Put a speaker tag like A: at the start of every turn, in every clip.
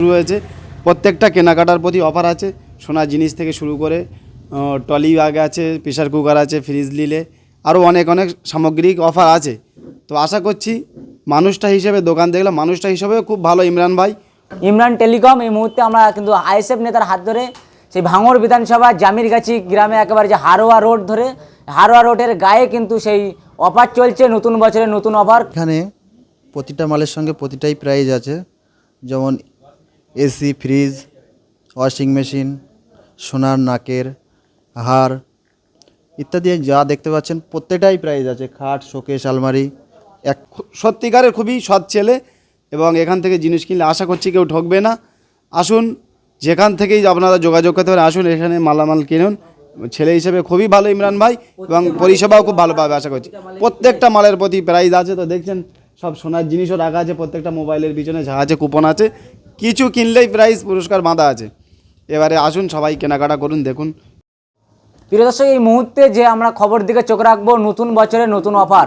A: শুরু হয়েছে প্রত্যেকটা কেনাকাটার প্রতি অফার আছে। সোনার জিনিস থেকে শুরু করে টলি ব্যাগ আছে প্রেশার কুকার আছে ফ্রিজ নিলে আরও অনেক অনেক সামগ্রিক অফার আছে। তো আশা করছি মানুষটা হিসেবে দোকান দেখলাম মানুষটা হিসেবে খুব ভালো। ইমরান ভাই।
B: ইমরান টেলিকম এই মুহূর্তে আমরা কিন্তু আইএসএফ নেতার হাত ধরে সেই ভাঙড় বিধানসভা জামিরগাছি গ্রামে একেবারে যে হারোয়া রোড ধরে হারোয়া রোডের গায়ে কিন্তু সেই অফার চলছে নতুন বছরের নতুন অফার
C: এখানে প্রতিটা মালের সঙ্গে প্রতিটাই প্রাইজ আছে। যেমন এসি ফ্রিজ ওয়াশিং মেশিন সোনার নাকের হার ইত্যাদি যা দেখতে পাচ্ছেন প্রত্যেকটাই প্রাইজ আছে। খাট শোকেশ আলমারি। এক
A: সত্যিকারের খুবই সৎ ছেলে এবং এখান থেকে জিনিস কিনলে আশা করছি কেউ ঠকবে না। আসুন যেখান থেকেই আপনারা যোগাযোগ করতে পারেন আসুন এখানে মালামাল কিনুন। ছেলে হিসেবে খুবই ভালো ইমরান ভাই এবং পরিষেবাও খুব ভালো পাবে আশা করছি। প্রত্যেকটা মালের প্রতি প্রাইজ আছে তো দেখছেন সব সোনার জিনিসও রাখা আছে প্রত্যেকটা মোবাইলের পিছনে যা আছে কুপন আছে। কিছু কিনলেই প্রাইজ পুরস্কার বাঁধা আছে। এবারে আসুন সবাই কেনাকাটা করুন, দেখুন।
B: প্রিয় দর্শক, এই মুহূর্তে যে আমরা খবর দিকে চোখ রাখব, নতুন বছরের নতুন অফার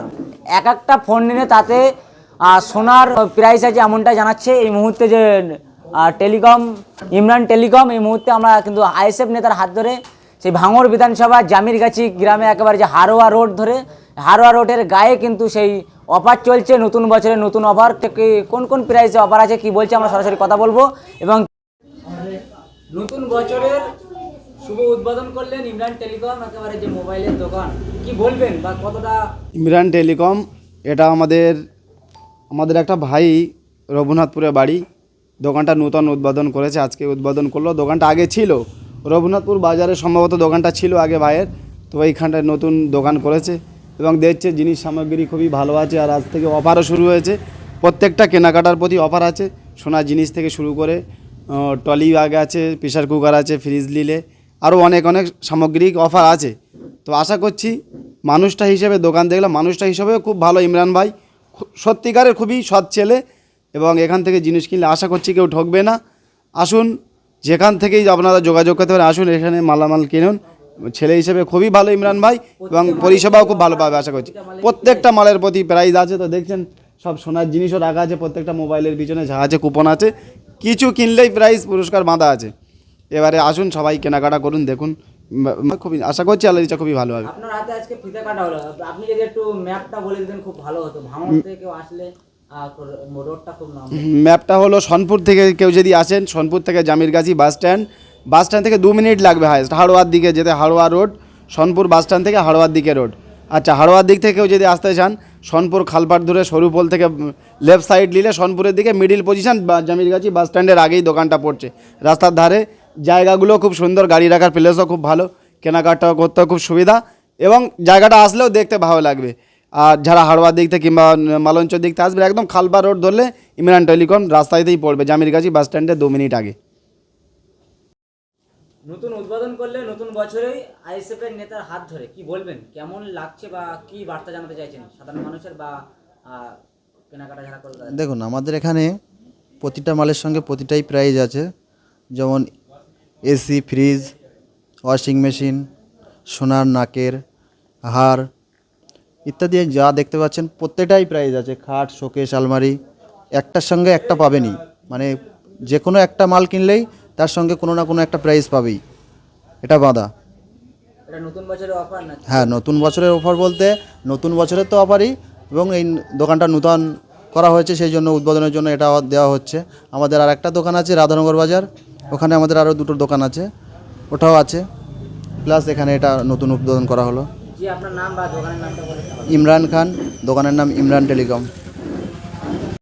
B: এক একটা ফোন নিলে তাতে সোনার প্রাইস আছে এমনটা জানাচ্ছে। এই মুহূর্তে যে টেলিকম, ইমরান টেলিকম, এই মুহূর্তে আমরা কিন্তু আইএসএফ নেতার হাত ধরে সেই ভাঙড় বিধানসভা জামিরগাছি গ্রামে একেবারে যে হারোয়া রোড ধরে, হারোয়া রোডের গায়ে কিন্তু সেই অফার চলছে, নতুন বছরে নতুন অফার থেকে কোন কোন প্রাইসে অফার আছে, কি বলছে, আমরা সরাসরি কথা বলব। এবং নতুন বছরের শুভ উদ্বোধন করলেন ইমরান টেলিকম, একেবারে যে মোবাইলের দোকান। কি বলবেন, বা কতটা
A: ইমরান টেলিকম, এটা আমাদের আমাদের একটা ভাই রঘুনাথপুরে বাড়ি। দোকানটা নূতন উদ্বোধন করেছে, আজকে উদ্বোধন করল। দোকানটা আগে ছিল, রঘুনাথপুর বাজারে সম্ভবত দোকানটা ছিল আগে ভাইয়ের। তো এইখানটায় নতুন দোকান করেছে। এবং দেখছে জিনিস সামগ্রী খুবই ভালো আছে আর আজ থেকে অফারও শুরু হয়েছে। প্রত্যেকটা কেনাকাটার প্রতি অফার আছে। সোনার জিনিস থেকে শুরু করে টলি ব্যাগ আছে প্রেশার কুকার আছে, ফ্রিজ নিলে আরও অনেক অনেক সামগ্রিক অফার আছে। তো আশা করছি মানুষটা হিসেবে, দোকান দেখলাম মানুষটা হিসেবেও খুব ভালো। ইমরান ভাই সত্যিকারের খুবই সৎ ছেলে এবং এখান থেকে জিনিস কিনলে আশা করছি কেউ ঠকবে না। আসুন, যেখান থেকেই আপনারা যোগাযোগ করতে পারেন, আসুন, এখানে মালামাল কিনুন। ছেলে হিসেবে খুবই ভালো ইমরান ভাই এবং পরিষেবাও খুব ভালো পাবে আশা করছি। প্রত্যেকটা মালের প্রতি প্রাইজ আছে তো দেখছেন সব সোনার জিনিসও রাখা আছে প্রত্যেকটা মোবাইলের পিছনে যা আছে কুপন আছে। কিছু কিনলেই প্রাইজ পুরস্কার বাঁধা আছে। এবারে আসুন সবাই কেনাকাটা করুন দেখুন। খুবই আশা করছি আল্লাহ খুবই ভালো হবে।
B: আপনার হাতে আজকে ফিতে কাটা হলো। আপনি যদি একটু ম্যাপটা বলে দিতেন খুব ভালো হতো। ভাঙড় থেকে কেউ আসলে আহ, রোডটা খুব নাম
A: ম্যাপটা হলো সোনপুর থেকে কেউ যদি আসেন সনপুর থেকে জামিরগাছি বাস স্ট্যান্ড বাস স্ট্যান্ড থেকে দু মিনিট লাগবে হায়েস্ট হাড়োয়ার দিকে যেতে Haroa road, Sonpur bus stand থেকে হাড়োয়ার দিকে রোড। আচ্ছা হাড়োয়ার দিক থেকেও যদি আসতে চান, সোনপুর খালপাট ধরে সরুপোল থেকে লেফট সাইড নিলে সোনপুরের দিকে মিডিল পজিশন জামিরগাছি বাস স্ট্যান্ডের আগেই দোকানটা পড়ছে। রাস্তার ধারে জায়গাগুলো খুব সুন্দর, গাড়ি রাখার প্লেসও খুব ভালো কেনাকাটা করতেও খুব সুবিধা এবং জায়গাটা আসলেও দেখতে ভালো লাগবে। আর যারা হাড়োয়ার দিক থেকে কিংবা মালঞ্চর দিক থেকে আসবে, একদম খালবা রোড ধরলে ইমরান টেলিকম রাস্তাতেই পড়বে, জামিরগাছি বাস স্ট্যান্ডে দু মিনিট আগে।
B: নতুন উদ্বোধন করলে নতুন বছরেই আইএসএফ এর নেতার হাত ধরে। কি বলবেন? কেমন লাগছে বা কি বার্তা জানাতে চাইছেন সাধারণ মানুষের বা কেনাকাটা যারা করে তাদের?
C: দেখুন, আমাদের এখানে প্রতিটা মালের সঙ্গে প্রতিটাই প্রাইজ আছে। যেমন এসি ফ্রিজ ওয়াশিং মেশিন সোনার নাকের হার ইত্যাদি যা দেখতে পাচ্ছেন, প্রত্যেকটাই প্রাইজ আছে। খাট শোকেশ আলমারি, একটার সঙ্গে একটা পাবেনই। মানে যে কোনো একটা মাল কিনলেই তার সঙ্গে কোনো না কোনো একটা প্রাইজ পাবেই। এটা বাঁধা।
B: নতুন অফার
C: হ্যাঁ নতুন বছরের অফার বলতে নতুন বছরের তো অফারই এবং এই দোকানটা নূতন করা হয়েছে সেই জন্য উদ্বোধনের জন্য এটা দেওয়া হচ্ছে। আমাদের আর একটা দোকান আছে রাধানগর বাজার। ওখানে আমাদের আরও দুটো দোকান আছে। ওটাও আছে। প্লাস এখানে এটা নতুন উদ্বোধন করা হলো। ইমরান খান। দোকানের নাম ইমরান টেলিকম।